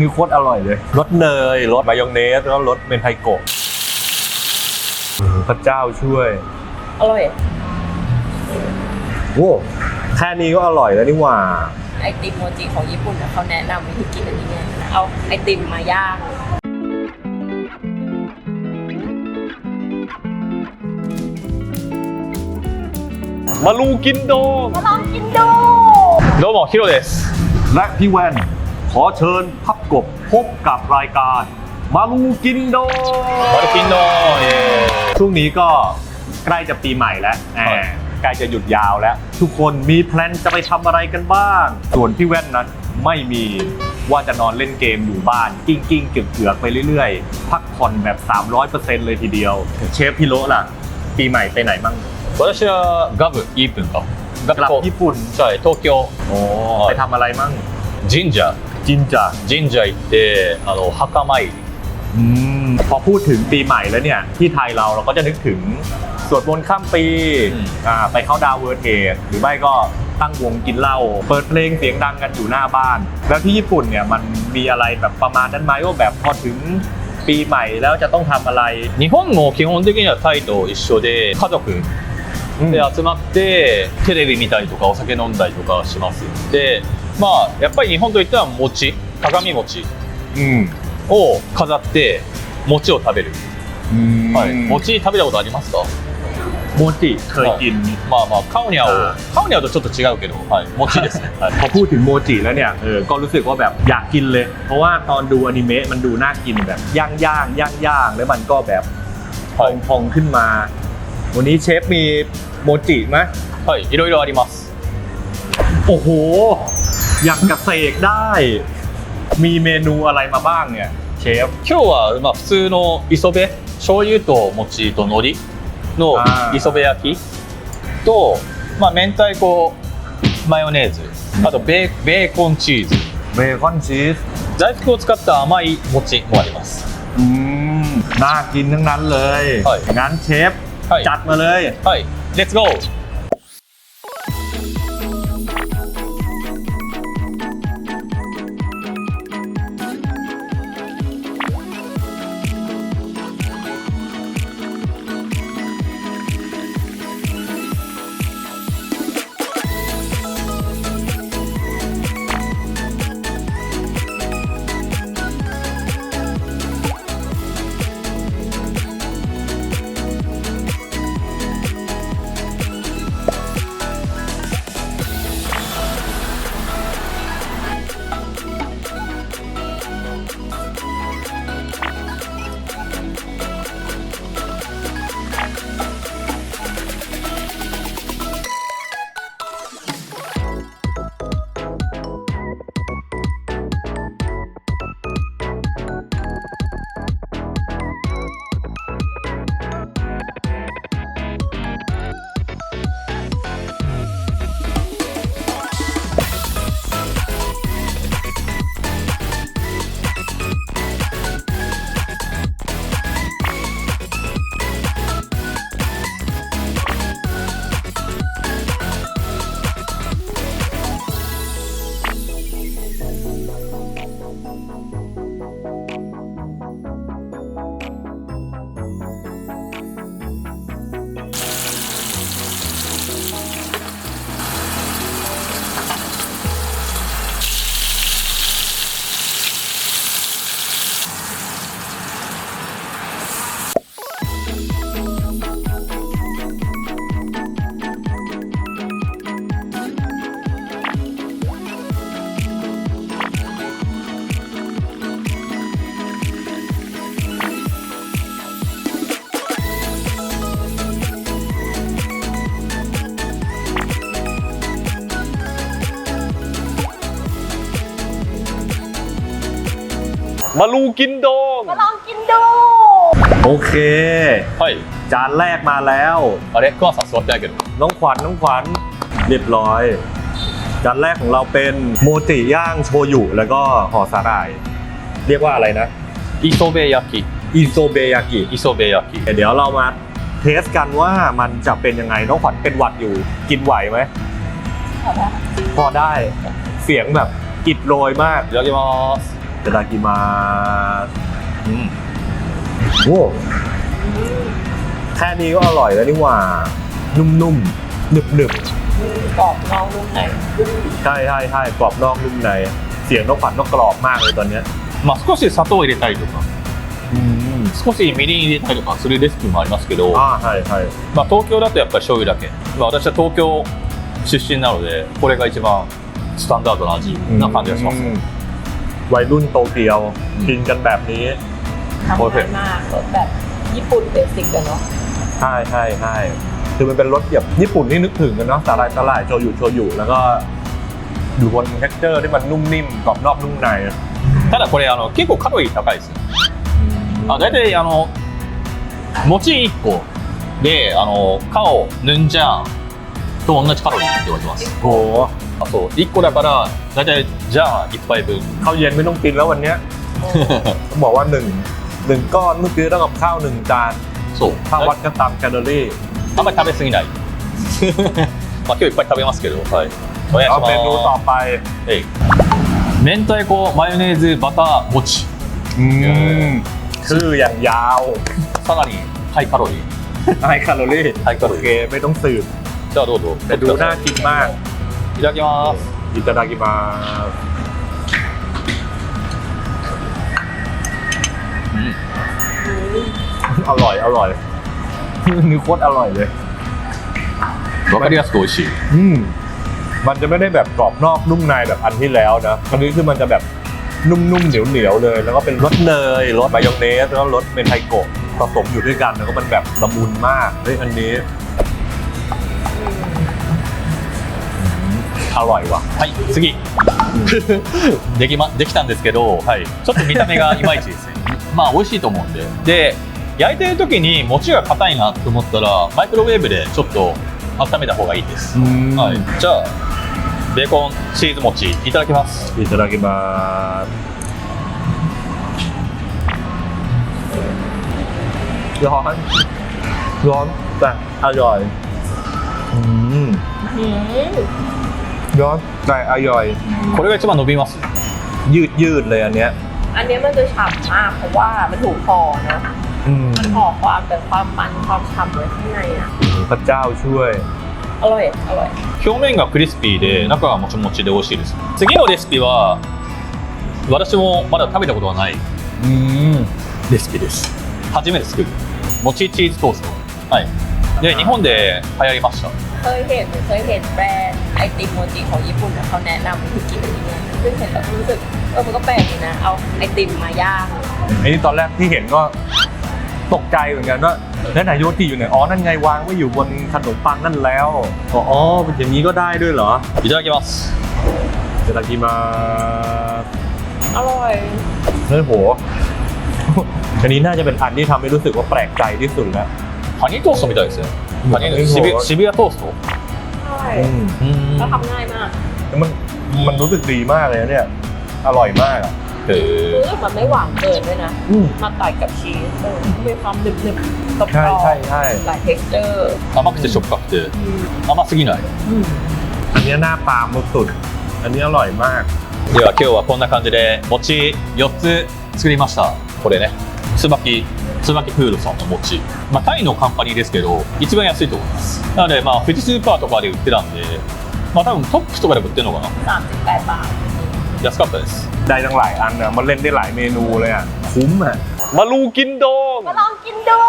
นี่โคตรอร่อยเลยรสเนยรสมายองเนสแล้วรสเมนไทโกะพระเจ้าช่วย อร่อยโว้แค่นี้ก็อร่อยแล้วนี่หว่า ไอติมโมจิของญี่ปุ่นเขาแนะนำวิธีกินอันนี้ไงเอาไอติมมาย่างมาลูกินโด มาลองกินดูโดบอกคิโรเดสและพี่แวน อเชิญพับกบพบกับรายการ มาลูกินโด マルキンドンイエ ช่วงนี้ก็ใกล้จะปีใหม่แล้วแหม ครับ ใกล้จะหยุดยาวแล้ว ทุกคนมีแพลนจะไปทำอะไรกันบ้าง ส่วนพี่แว่นนั้นไม่มีว่าจะนอนเล่นเกมอยู่บ้าน กิ้งกิ้งๆเกือกเกือกๆไปเรื่อยๆ พักผ่อนแบบ 300%เลยทีเดียว เชฟพิโระล่ะ ปีใหม่ไปไหนมั่ง ーイ私はガブイープンかガ กลับ ブ ญี่ปุ่น ใช่東京 โอ้ไปทำอะไรมั่ง 神社 จินจ่า 神社行ってあの墓参り อืมพอพูดถึงปีใหม่แล้วเนี่ย ที่ไทยเราเราก็จะนึกถึงสวดมนต์ข้ามปีอ่าไปเข้าดาวน์เวิร์ดเทดหรือไม่ก็ตั้งวงกินเหล้าเปิดเพลงเสียงดังกันอยู่หน้าบ้าน แล้วที่ญี่ปุ่นเนี่ยมันมีอะไรแบบประมาณนั้นไหมว่าแบบพอถึงปีใหม่แล้วจะต้องทำอะไร 日本も基本的にはタイと一緒で家族 อืม で集まってテレビ見たりとかお酒飲んだりとかしますで まあやっぱり日本といっては餅鏡餅 อืม を飾って餅を食べる、 อืม はい、餅食べたことありますか โมจิเคยกิน まあまあカオニャをあカオニャとちょっと違うけど、はい、餅ですね、はい、 พอพูดถึงโมจิแล้วเนี่ยเออก็รู้สึกว่าแบบอยากกินเลย เพราะว่าตอนดูอนิเมะมันดูน่ากินแบบย่างย่างย่างย่างๆแล้วมันก็แบบพองพองๆขึ้นมา วันนี้เชฟมีโมจิไหม はい、いろいろあります โอ้โห อยากกระเสกได้ มีเมนูอะไรมาบ้างเนี่ยเชฟ 今日はまあ普通の磯辺醤油と餅と海苔のあー磯辺焼きと、まあ、明太子マヨネーズあとベーベーコンチーズ เบคอนชีส 大福を使った甘い餅もあります อืมน่ากินทั้งนั้นเลย はい งั้นเชฟ はい จัดมาเลย はいレッツゴー มาลูกินโดง มาลองกินดู โอเค はい จานแรกมาแล้ว あれクマさん座ってないけど น้องขวัญน้องขวัญเรียบร้อย จานแรกของเราเป็นโมจิย่างโชยุแล้วก็ห่อสาหร่าย เรียกว่าอะไรนะ 磯辺焼き อิโซเบยากิ 磯辺焼き เดี๋ยวเรามาเทสกันว่ามันจะเป็นยังไง น้องขวัญเป็นหวัดอยู่ กินไหวไหม พอได้ เสียงแบบอิดโรยมาก いただきます จะดากิมา うん โอ้แค่นี้ก็อร่อยแล้วนี่หว่า นุ่มๆหนึบ กรอบนอกนุ่มใน ๆใช่ใช่ใช่กรอบนอกนุ่มใน เสียงนกขวัญนกกรอบมากเลยตอนเนี้ย まあ少し砂糖を入れたりとか อืม 少しみりん入れたりとかするレシピもありますけど、 อ่าใช่ใช่ まあ、東京だとやっぱり醤油だけ、まあ、私は東京出身なのでこれが一番スタンダードな味な感じがします、 อื วัยรุ่นโตเกียว อืม กินกันแบบนี้ ทำ โอเค ง่ายมากรสแบบญี่ปุ่นเบสิกเลยเนาะ ใช่ใช่ใช่คือมันเป็นรสแบบญี่ปุ่นที่นึกถึงกันเนาะสาหร่ายสาหร่ายโชยุโชยุแล้วก็อยู่บนเท็กเจอร์ที่มันนุ่มนิ่มกรอบนอกนุ่มใน ただこれあの結構カロリー高いですあ大体あの餅1個であのカオヌンジャンと同じカロリーって言われてます โอ้ あそう1個だから大体ジャン1杯分 ข้าวเย็นไม่ต้องกินแล้ววันเนี้ยต้องบอกว่าหนึ่งหนึ่งก้อนเมื่อกี้เท่ากับข้าวหนึ่งจาน そう ถ้าวัดกันตามแคลอรี่ あんまり食べ過ぎないまあ今日いっぱい食べますけどはいお願いし เอาเมนูต่อ ます ไป えい明太子マヨネーズバター餅 อืมคืออย่างยาว かなりハイカロリー ไฮแคลอรี่ ハイカ โอ ロ เค リー ไม่ต้องสืบ じゃあどうぞ แต่ดูน่ากินมาก いただきます อิตาดากิมา うん อร่อยอร่อย นี่โคตรอร่อยเลย わかりやすく美味しい อืมมันจะไม่ได้แบบกรอบนอกนุ่มในแบบอันที่แล้วนะอันนี้คือมันจะแบบนุ่มๆเหนียวๆเลย แล้วก็เป็นรสเนยรสมายองเนสแล้วก็รสเมนไทโกะผสมอยู่ด้วยกันแล้วก็มันแบบละมุนมากเฮ้ยอันนี้ อร่อยว่ะ はい次でき,、ま、できたんですけど、はい、ちょっと見た目がいまいちですねまあ美味しいと思うんでで焼いてる時に餅が硬いなと思ったらマイクロウェーブでちょっと温めた方がいいです、ははい、じゃあベーコンチーズ餅いただきます อิตาดากิมาร้อนร้อนแต่อร่อยอืม หืม ร้อนแต่อร่อย これが一番伸びます ยืดยืดๆเลยอันเนี้ย อันเนี้ยมันจะฉ่ำมากเพราะว่ามันถูกห่อเนาะ อืม มันห่อความแบบความมันความฉ่ำไว้ข้างในอ่ะ พระเจ้าช่วย อร่อยอร่อย 表面がクリスピーで中がもちもちで美味しいです次のレシピは私もまだ食べたことがない อืม レシピです初めて作るもちチーズトーストはいで日本で流行りました เคยเห็นเคยเห็นแบรนด์ไอ ์ ไอติมโมจิของญี่ปุ่นเขาแนะนำคือกินอัเนี้ยะซึ่งเห็นแล้วรู้สึกเออมันก็แปลกนะ เอาไอติมมาย่าง ไอ้นี่ตอนแรกที่เห็นก็ตกใจเหมือนกันว่าแล้วไหนายโยติอยู่ไหนอ๋อนั่นไงวางไว้อยู่บนขนมปังนั่นแล้วอ๋ออ๋อเป็นอย่างนี้ก็ได้ด้วยเหรอいただきますเดี๋ยวเากินมาอร่อย เฮ้ยโห อันนี้น่าจะเป็นอันที่ทำให้รู้สึกว่าแปลกใจที่สุดแล้วカニนーストみたいでชิบิ渋渋谷トสスト อืม うーん แล้วทำง่ายมาก แล้วมันมันรู้สึกดีมากเลยนะเนี่ย อร่อยมากอ่ะ へ คือมันไม่หวานเกินด้วยนะ อืม มาตัดกับชีสเออมีความหนึบหนึบๆกรอบๆ ใช่ใช่ใช่ หลาย texture 甘くてしょっぱくて甘すぎない อันนี้หน้าปลาหมดสุด อันนี้อร่อยมาก では今日はこんな感じで餅4つ作りましたこれね 椿椿フードさんの餅、まあ、タイのカンパニーですけど一番安いと思いますなのでまあフジスーパーとかで売ってたんでまあ多分トップスとかでも売ってるのかな38บาท 安かったです ได้ทั้งหลายอันนะมันเล่นได้หลายเมนูเลยอ่ะ คุ้มอ่ะ มาลูกินโดง มาลองกินดู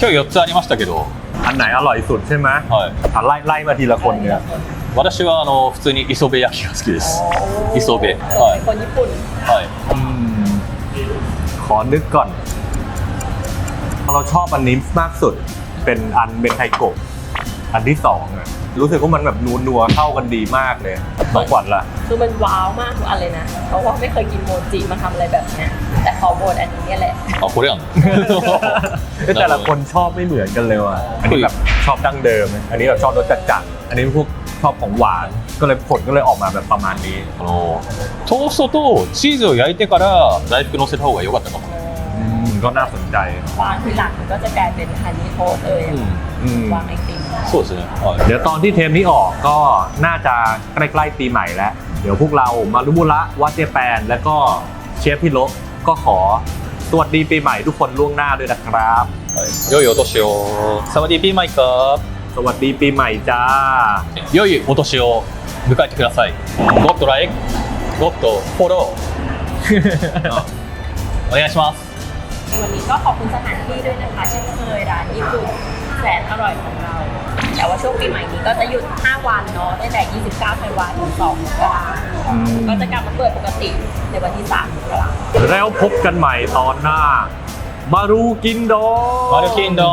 今日4つありましたけど、 อันไหนอร่อยสุดใช่ไหม はい、 อ่ะไล่ไล่มาทีละคนเนี่ย 私はあの普通に磯辺焼きが好きです 磯辺 เออ はい เป็นคนญี่ปุ่น はい อืมขอนึกก่อน เราชอบอันนี้มากสุด เป็นอันเบนไทโกะอันที่สองอะรู้สึกว่ามันแบบนัวนัวๆเข้ากันดีมากเลยต้องขวัญล่ะ คือมันว้าวมากทุกอันเลยนะ เพราะว่าไม่เคยกินโมจิมาทำอะไรแบบเนี้ย แต่ขอโบนอันนี้เนี่ยแหละ あこれやん เอ้ยแต่ละคนชอบไม่เหมือนกันเลยว่ะ อันนี้แบบชอบดั้งเดิม อันนี้แบบชอบรสจัดๆอันนี้พวกชอบของหวาน ก็เลยผลก็เลยออกมาแบบประมาณนี้ あのトーストとチーズを焼いてから大福乗せた方が良かったかも อืม ก็น่าสนใจ วางทีหลังมันก็จะกลายเป็นฮันนี่โทสต์เลยอะ อืม วางไอติม そうですねはい เดี๋ยวตอนที่เทมนี้ออกก็น่าจะใกล้ๆปีใหม่แล้ว เดี๋ยวพวกเรามารุบุระวัดเจแปน แล้วก็ เชฟพี่โลก็ขอสวัสดีปีใหม่ทุกคนล่วงหน้าด้วยนะครับ はい良いお年をサワディピーマイカ สวัสดีปีใหม่จ้า 良いお年を迎えてくださいゴッドライクゴッドフォローお願いします วันนี้ก็ขอบคุณสถานที่ด้วยนะคะเช่นเคยร้านญี่ปุ่นแสนอร่อยของเรา แต่ว่าช่วงปีใหม่นี้ก็จะหยุด 5 วันเนาะตั้งแต่ 29ธันวาถึง2มกราคมก็จะกลับมาเปิดปกติในวันที่3มกราคมแล้วพบกันใหม่ตอนหน้า มารูกินดดมารูกินโด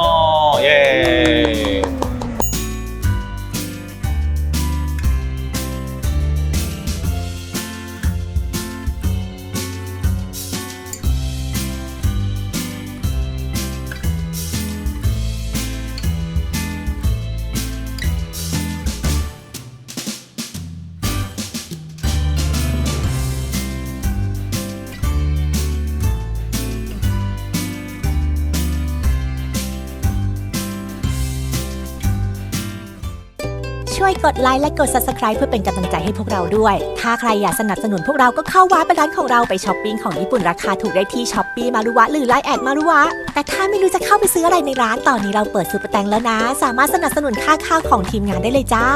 เย้ ช่วยกดไลค์และกด Subscribe เพื่อเป็นกำลังใจให้พวกเราด้วย ถ้าใครอยากสนับสนุนพวกเราก็เข้าว้าไปร้านของเราไปช้อปปิ้งของญี่ปุ่นราคาถูกได้ที่ช้อปปี้มารุวะหรือไลน์แอดมารุวะ แต่ถ้าไม่รู้จะเข้าไปซื้ออะไรในร้านตอนนี้เราเปิดซูเปอร์แตงแล้วนะ สามารถสนับสนุนค่าข้าวของทีมงานได้เลยจ้า